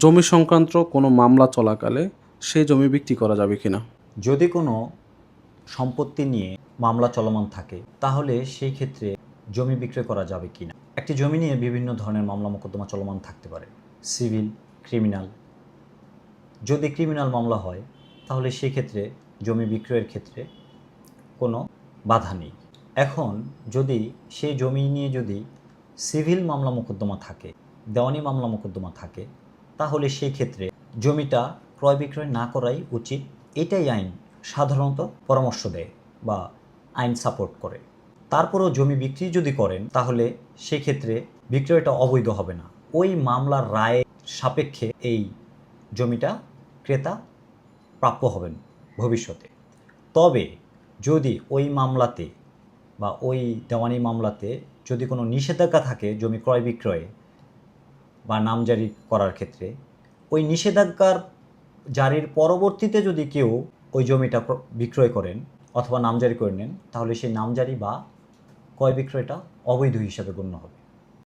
জমি সংক্রান্ত কোনো মামলা চলাকালে সেই জমি বিক্রি করা যাবে কিনা? যদি কোনো সম্পত্তি নিয়ে মামলা চলমান থাকে, তাহলে সেই ক্ষেত্রে জমি বিক্রয় করা যাবে কি না একটি জমি নিয়ে বিভিন্ন ধরনের মামলা মোকদ্দমা চলমান থাকতে পারে। Civil, criminal. যদি ক্রিমিনাল মামলা হয়, তাহলে সেই ক্ষেত্রে জমি বিক্রয়ের ক্ষেত্রে কোনো বাধা নেই। এখন যদি সেই জমি নিয়ে যদি সিভিল মামলা মোকদ্দমা থাকে, দেওয়ানি মামলা মোকদ্দমা থাকে তাহলে সেই ক্ষেত্রে জমিটা ক্রয় বিক্রয় না করাই উচিত। এটাই আইন সাধারণত পরামর্শ দেয় বা আইন সাপোর্ট করে। তারপরেও জমি বিক্রি যদি করেন, তাহলে সেক্ষেত্রে বিক্রয়টা অবৈধ হবে না। ওই মামলার রায়ের সাপেক্ষে এই জমিটা ক্রেতা প্রাপ্য হবেন ভবিষ্যতে। তবে যদি ওই মামলাতে বা ওই দেওয়ানি মামলাতে যদি কোনো নিষেধাজ্ঞা থাকে জমি ক্রয় বিক্রয়ে বা নাম জারি করার ক্ষেত্রে, ওই নিষেধাজ্ঞার জারির পরবর্তীতে যদি কেউ ওই জমিটা বিক্রয় করেন অথবা নামজারি করে নেন, তাহলে সেই নামজারি বা ক্রয় বিক্রয়টা অবৈধ হিসাবে গণ্য হবে।